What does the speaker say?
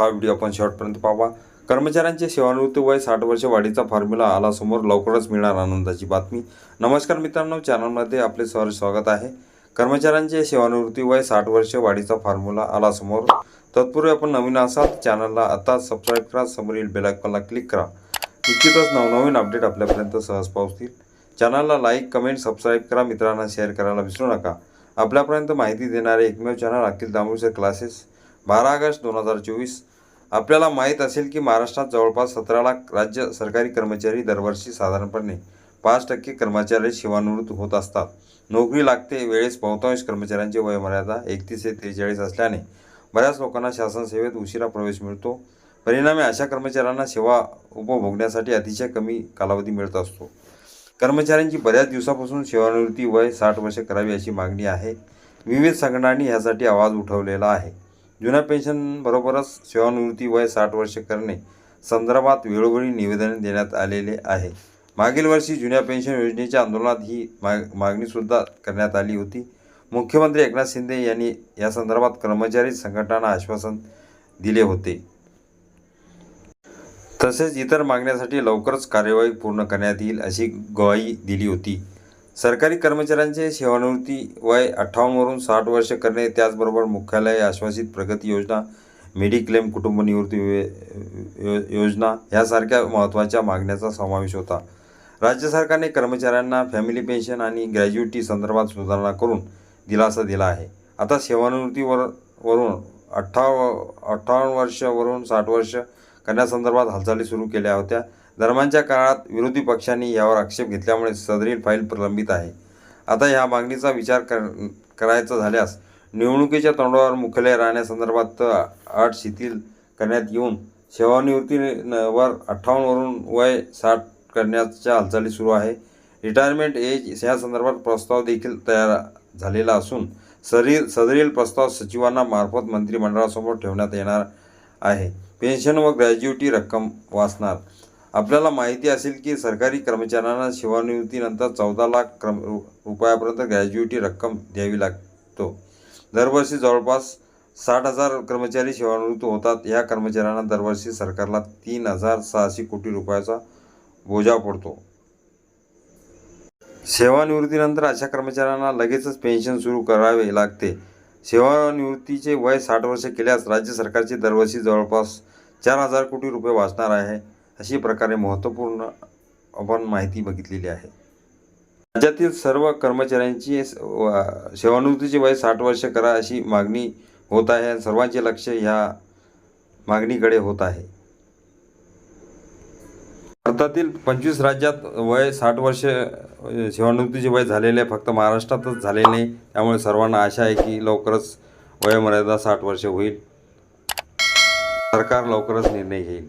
हा व्हिडिओ आपण शेवटपर्यंत पाहावा कर्मचाऱ्यांचे सेवानिवृत्ती वय साठ वर्ष वाढीचा फॉर्म्युला आला समोर लवकरच मिळणार आनंदाची बातमी. नमस्कार मित्रांनो चॅनलमध्ये आपले सर स्वागत आहे. कर्मचाऱ्यांचे सेवानिवृत्ती वय साठ वर्ष वाढीचा फॉर्म्युला आला समोर. तत्पूर्वी आपण नवीन असाल चॅनलला आता सबस्क्राईब करा समोरील बेलायकॉनला क्लिक करा. निश्चितच नवनवीन अपडेट आपल्यापर्यंत सहज पोहोचतील. चॅनलला लाईक कमेंट सबस्क्राईब करा मित्रांना शेअर करायला विसरू नका. आपल्यापर्यंत माहिती देणारे एकमेव चॅनल अखिल दामोदर क्लासेस बारा ऑगस्ट दोन हजार चोवीस. आपल्याला माहीत असेल की महाराष्ट्रात जवळपास सतरा लाख राज्य सरकारी कर्मचारी दरवर्षी साधारणपणे पाच टक्के कर्मचारी सेवानिवृत्त होत असतात. नोकरी लागते वेळेस बहुतांश कर्मचाऱ्यांची वयमर्यादा एकतीस ते त्रेचाळीस असल्याने बऱ्याच लोकांना शासन सेवेत उशिरा प्रवेश मिळतो. परिणामी अशा कर्मचाऱ्यांना सेवा उपभोगण्यासाठी अतिशय कमी कालावधी मिळत असतो. कर्मचाऱ्यांची बऱ्याच दिवसापासून सेवानिवृत्ती वय साठ वर्षे करावी अशी मागणी आहे. विविध संघटनांनी यासाठी आवाज उठवलेला आहे. जुन्या पेन्शनबरोबरच सेवानिवृत्ती वय साठ वर्षे करणे संदर्भात वेळोवेळी निवेदन देण्यात आलेले आहे. मागील वर्षी जुन्या पेन्शन योजनेच्या आंदोलनात ही माग मागणीसुद्धा करण्यात आली होती. मुख्यमंत्री एकनाथ शिंदे यांनी या संदर्भात कर्मचारी संघटनांना आश्वासन दिले होते. तसेच इतर मागण्यासाठी लवकरच कार्यवाही पूर्ण करण्यात येईल अशी ग्वाही दिली होती. सरकारी कर्मचाऱ्यांचे सेवानिवृत्ती वय अठ्ठावन्नवरून साठ वर्ष करणे त्याचबरोबर मुख्यालय आश्वासित प्रगती योजना मेडिक्लेम कुटुंब निवृत्ती यो- यो- योजना यासारख्या महत्त्वाच्या मागण्याचा समावेश होता. राज्य सरकारने कर्मचाऱ्यांना फॅमिली पेन्शन आणि ग्रॅज्युएटी संदर्भात सुधारणा करून दिलासा दिला आहे. आता सेवानिवृत्तीवर वरून अठ्ठाव अठ्ठावन्न वर्षावरून साठ वर्ष करण्यासंदर्भात हालचाली सुरू केल्या होत्या. दरम्यानच्या काळात विरोधी पक्षांनी यावर आक्षेप घेतल्यामुळे सदरील फाईल प्रलंबित आहे. आता ह्या मागणीचा विचार कर करायचा झाल्यास निवडणुकीच्या तोंडावर मुख्यालय राहण्यासंदर्भात अट शिथिल करण्यात येऊन सेवानिवृत्तीवर अठ्ठावन्नवरून वय साठ करण्याच्या हालचाली सुरू आहे. रिटायरमेंट एज या संदर्भात प्रस्ताव देखील तयार झालेला असून सरी सदरील प्रस्ताव सचिवांना मार्फत मंत्रिमंडळासमोर ठेवण्यात येणार आहे. पेन्शन व ग्रॅज्युटी रक्कम वाचणार आपल्याला माहिती असेल की सरकारी कर्मचाऱ्यांना सेवानिवृत्तीनंतर चौदा लाख क्रम रु- रुपयापर्यंत ग्रॅज्युएटी रक्कम द्यावी लागतो. दरवर्षी जवळपास साठ हजार कर्मचारी सेवानिवृत्त होतात. या कर्मचाऱ्यांना दरवर्षी सरकारला तीन हजार सहाशे कोटी रुपयाचा बोजा पडतो. सेवानिवृत्तीनंतर अशा कर्मचाऱ्यांना लगेचच पेन्शन सुरू करावे लागते. सेवानिवृत्तीचे वय साठ वर्ष केल्यास राज्य सरकारचे दरवर्षी जवळपास चार हजार कोटी रुपये वाचणार आहे. अशी प्रकारे महत्त्वपूर्ण आपण माहिती बघितलेली आहे. राज्यातील सर्व कर्मचाऱ्यांची सेवानिवृत्तीचे वय साठ वर्ष करा अशी मागणी होत आहे आणि सर्वांचे लक्ष ह्या मागणीकडे होत आहे. भारतातील पंचवीस राज्यात वय साठ वर्ष सेवानिवृत्तीचे वय झालेले आहे. फक्त महाराष्ट्रातच झालेले नाही. त्यामुळे सर्वांना आशा आहे की लवकरच वयमर्यादा साठ वर्ष होईल. सरकार लवकरच निर्णय घेईल.